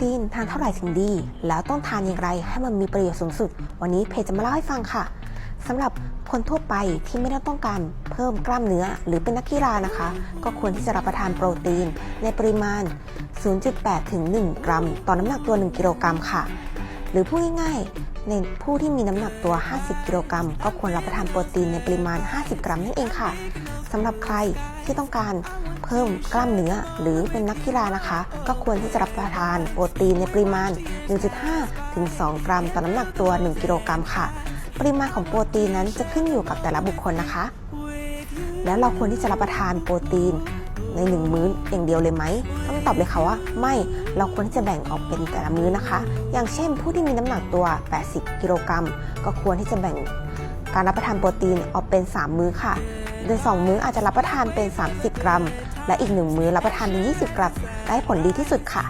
ตีนทานเท่าไหร่ถึงดี แล้วต้องทานอย่างไรให้มันมีประโยชน์สูงสุด วันนี้เพจจะมาเล่าให้ฟังค่ะสำหรับคนทั่วไปที่ไม่ได้ต้องการเพิ่มกล้ามเนื้อหรือเป็นนักกีฬานะคะ ก็ควรที่จะรับประทานโปรตีน ในปริมาณ 0.8 ถึง 1 กรัม ต่อน้ำหนักตัว 1 กิโลกรัมค่ะ หรือพูดง่าย ในผู้ที่มีน้ำหนักตัว 50 กิโลกรัม ก็ควรรับประทานโปรตีนในปริมาณ 50 กรัมนั่นเองค่ะสำหรับใครที่ต้องการเพิ่มกล้ามเนื้อหรือเป็นนักกีฬานะคะ ก็ควรที่จะรับประทานโปรตีนในปริมาณ 1.5 ถึง 2 กรัม ต่อน้ำหนักตัว 1 กิโลกรัมค่ะ ปริมาณของโปรตีนนั้นจะขึ้นอยู่กับแต่ละบุคคลนะคะ แล้วเราควรที่จะรับประทานโปรตีน ในหนึ่งมื้ออย่างเดียวเลยไหมต้องตอบเลยค่ะว่าไม่เราควรที่จะแบ่งออกเป็นแต่ละมื้อนะคะ อย่างเช่น ผู้ที่มีน้ำหนักตัว 80 กิโลกรัมก็ควรที่จะแบ่งการรับประทานโปรตีนออกเป็น 3 มื้อค่ะ โดย 2 มื้ออาจจะรับประทานเป็น 30 กรัม และอีก 1 มื้อรับประทานเป็น 20 กรัม ได้ผลดีที่สุดค่ะ